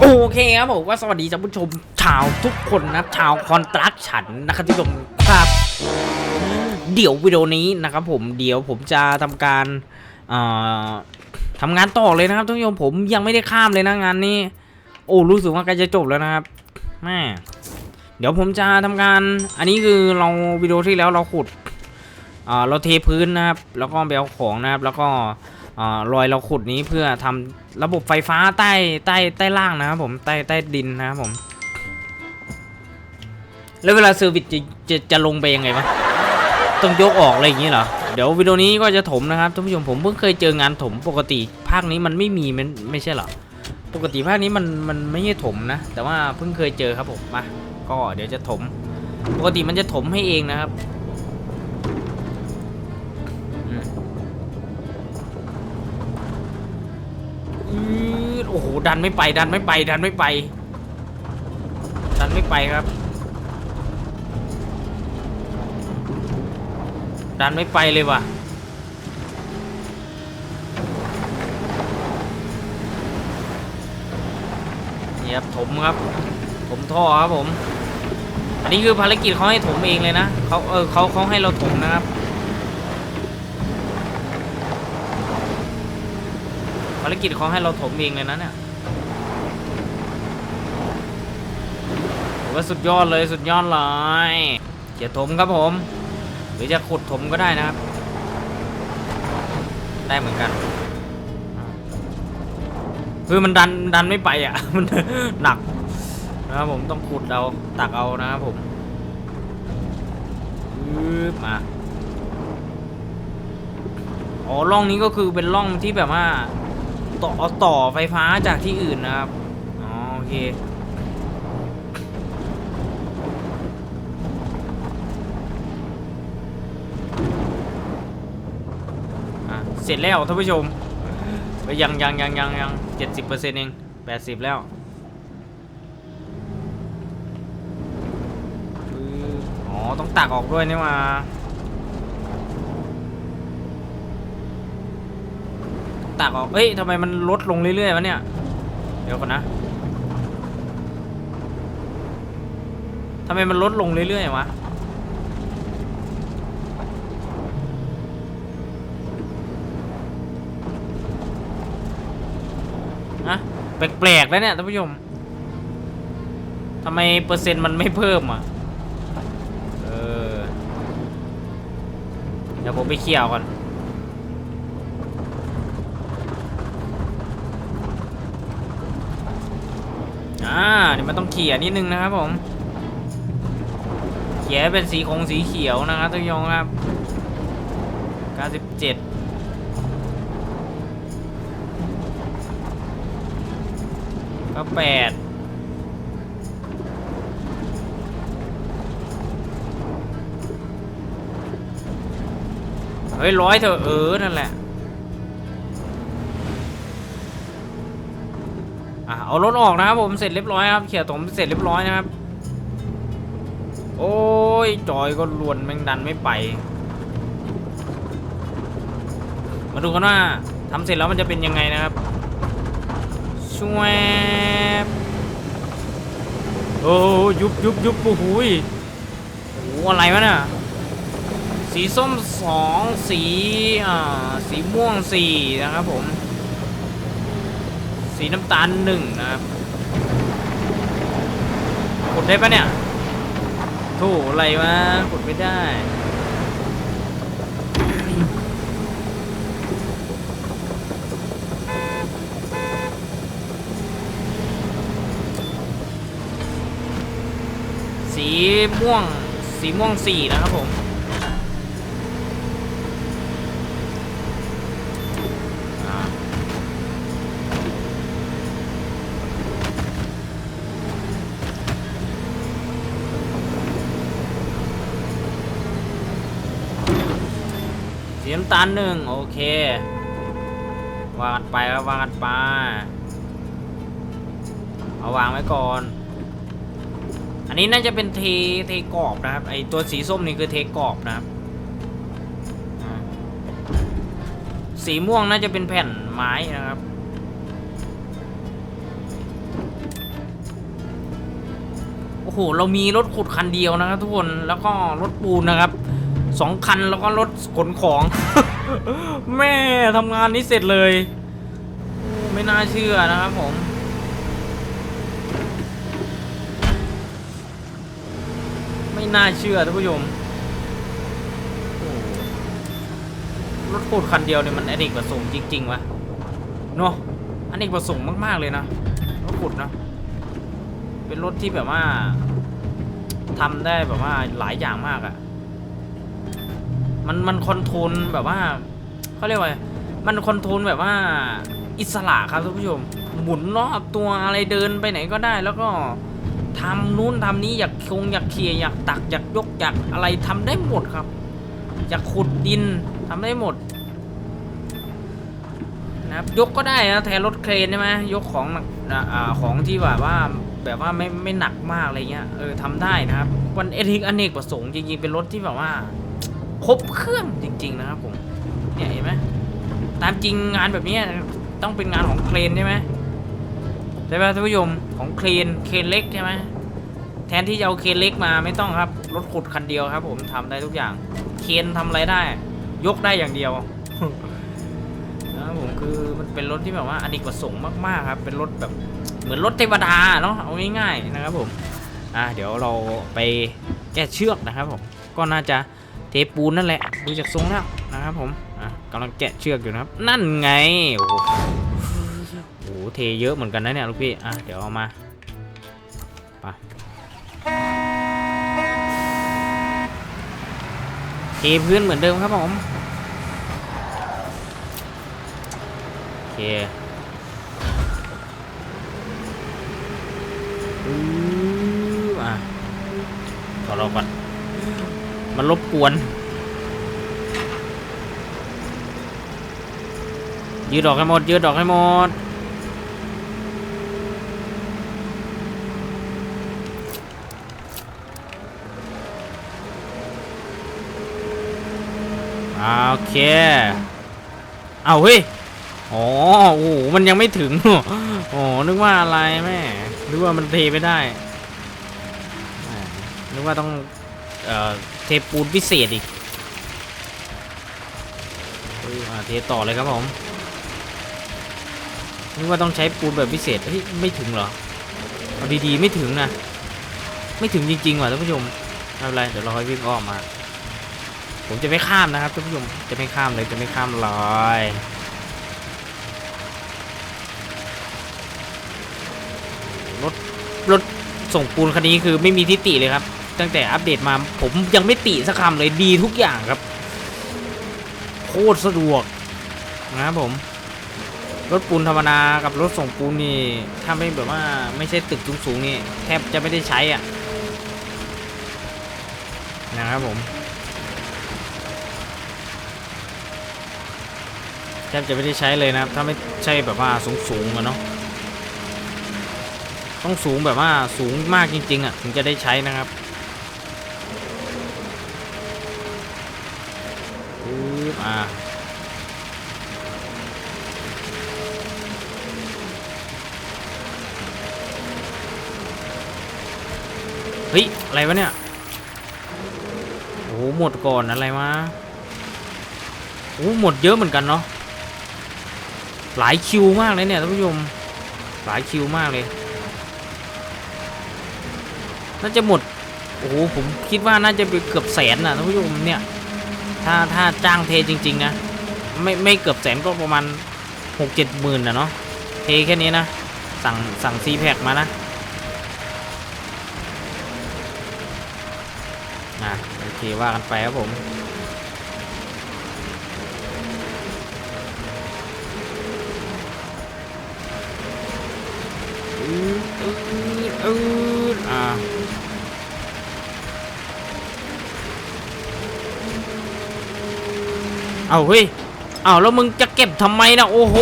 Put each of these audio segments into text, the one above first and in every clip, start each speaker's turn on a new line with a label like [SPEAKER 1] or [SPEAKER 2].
[SPEAKER 1] โอเคครับผมก็สวัสดีท่านผู้ชมชาวทุกคนนะชาวคอนตรักฉันนะครับที่ชมครับ เดี๋ยววิดีโอนี้นะครับผมเดี๋ยวผมจะทำการเอ่อทำงานต่อเลยนะครับท่านผู้ชมผมยังไม่ได้ข้ามเลยนะงานนี้ โอ้รู้สึกว่าใกล้จะจบแล้วนะครับแม่เดี๋ยวผมจะทำการ อันนี้คือเราวิดีโอที่แล้วเราขุดเราเทพื้นนะครับ แล้วก็ไปเอาของนะครับ แล้วก็ รอยเราขุดนี้เพื่อทำระบบไฟฟ้าใต้ใต้ใต้ล่างนะครับผมใต้ใต้ดินนะครับผม แล้วเวลาเซอร์วิสจะจะจะลงไปยังไงวะต้องยกออกอะไรอย่างนี้เหรอเดี๋ยววิดีโอนี้ก็จะถมนะครับท่านผู้ชมผมเพิ่งเคยเจองานถมปกติภาคนี้มันไม่มีมันไม่ใช่เหรอปกติภาคนี้มันมันไม่ใช่ถมนะ แต่ว่าเพิ่งเคยเจอครับผมมาก็เดี๋ยวจะถม ปกติมันจะถมให้เองนะครับ อืดโอ้โห ดันไม่ไป ดันไม่ไป ดันไม่ไป ดันไม่ไปครับ ดันไม่ไปเลยว่ะ นี่ครับ ถมครับ ผมท่อครับผม อันนี้คือภารกิจเขาให้ถมเองเลยนะเขาเออเขาเขาให้เราถมนะครับารกิจเขาให้เราถมเองเลยนะเนี่ยผมว่าสุดยอดเลยสุดยอดเลยอย่าถมครับผม หรือจะขุดถมก็ได้นะครับ ได้เหมือนกัน คือมันดันดันไม่ไปอะ มันหนักนะครับผมต้องขุดเอาตักเอานะครับผมมาอ๋อร่องนี้ก็คือเป็นร่องที่แบบว่า ต่อเอาต่อไฟฟ้าจากที่อื่นนะครับ อ๋อโอเคเสร็จแล้วท่านผู้ชม ยังยังยังยังยังเจ็ดสิบเปอร์เซ็นต์เองแปดสิบแล้วอ๋อต้องตักออกด้วยนี่มา ตักออกเฮ้ยทำไมมันลดลงเรื่อยๆวะเนี่ย เดี๋ยวก่อนนะทำไมมันลดลงเรื่อยๆวะนะแปลกๆแล้วเนี่ยท่านผู้ชมทำไมเปอร์เซ็นต์มันไม่เพิ่มอะ เออ เดี๋ยวผมไปเขี่ยวก่อน อ่าเดี๋ยวมันต้องเขี่ยนิดนึงนะครับผม เขี่ยเป็นสีคงสีเขียวนะครับท่านผู้ชมครับ97ก็แปดเฮ้ยร้อยเถอะเออ นั่นแหละ เอารถออกนะครับผมเสร็จเรียบร้อยครับเขี่ยถมเสร็จเรียบร้อยนะครับ โอ้ยจอยก็ลวนแม่งดันไม่ไป มาดูกันว่าทำเสร็จแล้วมันจะเป็นยังไงนะครับชวบโอ้ยุบยุบยุบโอ้โหโอ้อะไรวะเนี่ยสีส้มสองสีอ่าสีม่วงสี่นะครับผม สีน้ำตาลหนึ่งนะครับกดได้ปะเนี่ยโถอะไรวะกดไม่ได้สีม่วง สีม่วงสี่นะครับผม สีน้ำตาลหนึ่งโอเค วางกันไปครับวางกันไปเอาวางไว้ก่อน อันนี้น่าจะเป็นเทเทกรอบนะครับ ไอตัวสีส้มนี่คือเทกรอบนะครับ สีม่วงน่าจะเป็นแผ่นไม้นะครับ โอ้โห เรามีรถขุดคันเดียวนะครับทุกคน แล้วก็รถปูนนะครับ สองคันแล้วก็รถขนของ แม่ทำงานนี้เสร็จเลย ไม่น่าเชื่อนะครับผมไม่น่าเชื่อท่านผู้ชมรถขุดคันเดียวเนี่ยมันอเนกประสงค์จริงๆวะเนาะอเนกประสงค์มากๆเลยนะรถขุดนะเป็นรถที่แบบว่าทำได้แบบว่าหลายอย่างมากอะ มันมันคอนโทรลแบบว่าเขาเรียกว่ามันคอนโทรลแบบว่าอิสระครับท่านผู้ชมหมุนรอบตัวอะไรเดินไปไหนก็ได้ แล้วก็ทำนู้นทำนี้อยากคงอยากเคลียอยากตักอยากยกอยากอะไรทำได้หมดครับ อยากขุดดินทำได้หมดนะครับยกก็ได้นะแทนรถเครนใช่ไหมยกของหนักอ่าของที่แบบว่าแบบว่าไม่ไม่หนักมากอะไรเงี้ยเออทำได้นะครับวันเอทิกอเนกประสงค์จริงๆเป็นรถที่แบบว่า ครบเครื่องจริง ๆ นะครับผม เนี่ยเห็นไหมตามจริงงานแบบนี้ต้องเป็นงานของเครนใช่ไหมใช่ไหมท่านผู้ชมของเครนเครนเล็กใช่ไหมแทนที่จะเอาเครนเล็กมาไม่ต้องครับรถขุดคันเดียวครับ ผมทำได้ทุกอย่าง เครนทำอะไรได้ ยกได้อย่างเดียวนะครับผมคือมันเป็นรถที่แบบว่าอเนกประสงค์มากๆครับเป็นรถแบบเหมือนรถเทวดาเนาะเอาง่ายๆนะครับผมอะเดี๋ยวเราไปแก้เชือกนะครับผมก็น่าจะ เทปูนนั่นแหละดูจากทรงแล้วนะครับผมกำลังแกะเชือกอยู่นะครับ นั่นไงโอ้โหโอ้เทเยอะเหมือนกันนะเนี่ยลูกพี่อะเดี๋ยวเอามาไปเทพื้นเหมือนเดิมครับผมโอเคอืออะขอรอก่อน มันรบกวน ยืดดอกให้หมด ยืดดอกให้หมด โอเค เอาเฮ้ยอ๋อโอ้โหมันยังไม่ถึงอ๋อนึกว่าอะไรแม่นึกว่ามันเทไม่ได้นึกว่าต้อง เอ่อ เทปูนพิเศษอีกเฮ้ยอ่าเทต่อเลยครับผมนึกว่าต้องใช้ปูนแบบพิเศษเฮ้ยไม่ถึงเหรอเอาดีๆไม่ถึงนะ ไม่ถึงจริงๆว่ะท่านผู้ชมไม่เป็นไรเดี๋ยวเราค่อยวิ่งอ้อมมา ผมจะไม่ข้ามนะครับท่านผู้ชมจะไม่ข้ามเลยจะไม่ข้ามลอยรถรถส่งปูนคันนี้คือไม่มีทิฏฐิเลยครับ ตั้งแต่อัปเดตมา ผมยังไม่ติสักคำเลยดีทุกอย่างครับ โคตรสะดวกนะครับผม รถปูนธรรมดากับรถส่งปูนนี่ ถ้าไม่แบบว่าไม่ใช่ตึกสูงๆนี่ แทบจะไม่ได้ใช้อะนะครับผมแทบจะไม่ได้ใช้เลยนะครับ ถ้าไม่ใช่แบบว่าสูงๆอะเนาะต้องสูงแบบว่าสูงมากจริงๆอะถึงจะได้ใช้นะครับ ปึ๊บอ่าเฮ้ย อะไรวะเนี่ย โอ้โห หมดก่อนอะไรวะโอ้โหหมดเยอะเหมือนกันเนาะ หลายคิวมากเลยเนี่ยท่านผู้ชม หลายคิวมากเลย น่าจะหมด โอ้โห ผมคิดว่าน่าจะไปเกือบแสนนะท่านผู้ชมเนี่ย ถ้าถ้าจ้างเทจริง ๆ นะ ไม่ไม่เกือบแสนก็ประมาณหกเจ็ดหมื่นนะเนาะเทแค่นี้นะ สั่งสั่งซีแพคมานะอะโอเคว่ากันไปครับผมอือืดอือ เอาเฮ้ยเอาแล้วมึงจะเก็บทำไมนะโอ้โห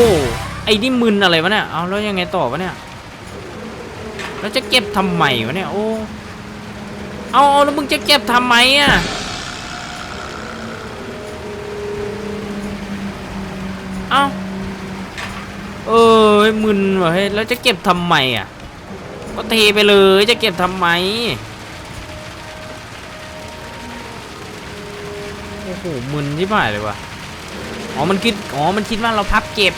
[SPEAKER 1] ไอ้นี่มึนอะไรวะเนี่ยเอาแล้วยังไงต่อวะเนี่ยแล้วจะเก็บทำไมวะเนี่ยโอ้เอาเอาแล้วมึงจะเก็บทำไมอะเอาเออมึนวะเฮ้ยแล้วจะเก็บทำไมอะก็เทไปเลยจะเก็บทำไมโอ้โหมึนที่ผ่ายเลยว่ะ อ๋อ มันคิด อ๋อ มันคิดว่าเราพับเก็บ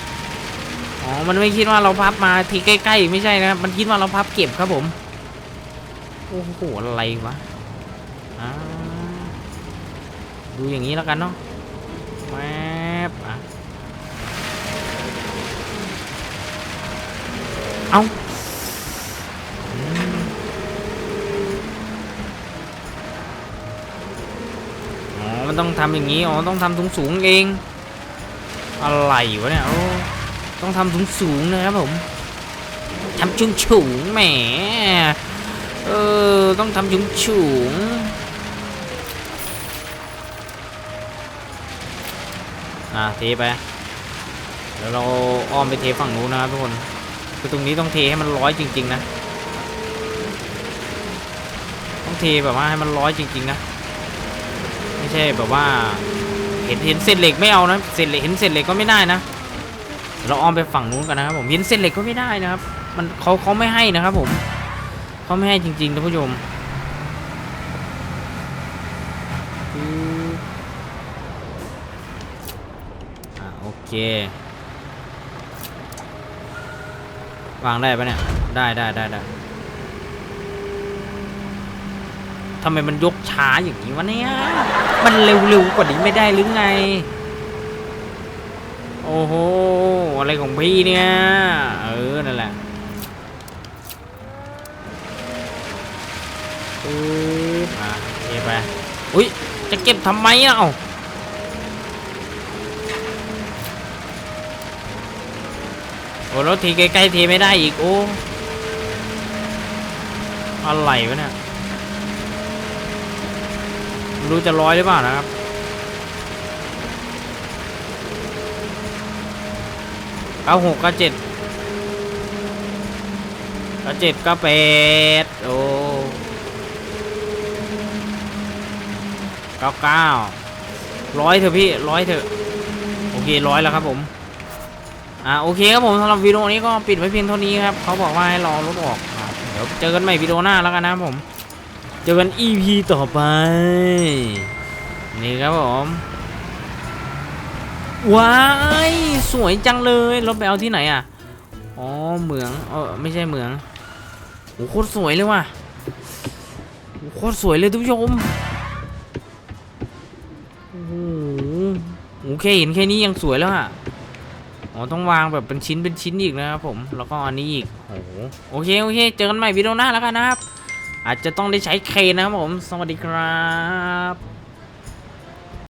[SPEAKER 1] อ๋อ มันไม่คิดว่าเราพับมาทีใกล้ๆ ไม่ใช่นะครับ มันคิดว่าเราพับเก็บครับผม โอ้โห อะไรวะดูอย่างนี้แล้วกันเนาะแมบอะเอาอืมอ๋อมันต้องทำอย่างนี้ อ๋อ ต้องทำสูงสูงๆเอง อะไรวะเนี่ยต้องทำสูงสูงๆนะครับผมทำชุงฉุงแหมเออต้องทำชุงฉุงอะเทไปเดี๋ยวเราอ้อมไปเทฝั่งนู้นนะครับทุกคนคือตรงนี้ต้องเทให้มันร้อยจริง ๆ นะ ต้องเทแบบว่าให้มันร้อยจริง ๆ นะ ไม่ใช่แบบว่า เห็นเห็นเศษเหล็กไม่เอานะเศษเหล็กเห็นเศษเหล็กก็ไม่ได้นะ เราอ้อมไปฝั่งนู้นกันนะครับผมเห็นเศษเหล็กก็ไม่ได้นะครับ มันเขาเขาไม่ให้นะครับ ผมเขาไม่ให้จริงๆท่านผู้ชมอะโอเควางได้ปะเนี่ย ได้ได้ได้ได้ ทำไมมันยกช้าอย่างนี้วะเนี่ย มันเร็วๆกว่านี้ไม่ได้หรือไง โอ้โห อะไรของพี่เนี่ย เออ นั่นแหละปึ๊บอะเทไป อุ้ย จะเก็บทำไมอะเอ้าโอ้แล้วทีใกล้ๆทีไม่ได้อีก โอ้ อะไรวะเนี่ย รู้จะร้อยหรือเปล่านะครับ เก้าหกเก้าเจ็ดเก้าเจ็ดเก้าแปดโอ้เก้าเก้าร้อยเถอะพี่ร้อยเถอะ โอเคร้อยแล้วครับผมอ่าโอเคครับผมสำหรับวิดีโอนี้ก็ปิดไว้เพียงเท่านี้ครับเขาบอกว่าให้รอรถออกเดี๋ยวเจอกันใหม่วิดีโอหน้าแล้วกันนะครับผม จอกัน EP ต่อไป นี่ครับผม ว้าย สวยจังเลยรถไปเอาที่ไหนอะ อ๋อ เหมืองเออไม่ใช่เหมืองโอ้โคตรสวยเลยว่ะโอ้โคตรสวยเลยทุกผู้ชมโอ้โหโอเคเห็นแค่นี้ยังสวยแล้วอะอ๋อต้องวางแบบเป็นชิ้นเป็นชิ้นอีกนะครับผม แล้วก็อันนี้อีกโอ้โหโอเค โอเค เจอกันใหม่วิดีโอหน้าแล้วกันนะครับ อาจจะต้องได้ใช้เครนนะครับผม สวัสดีครับ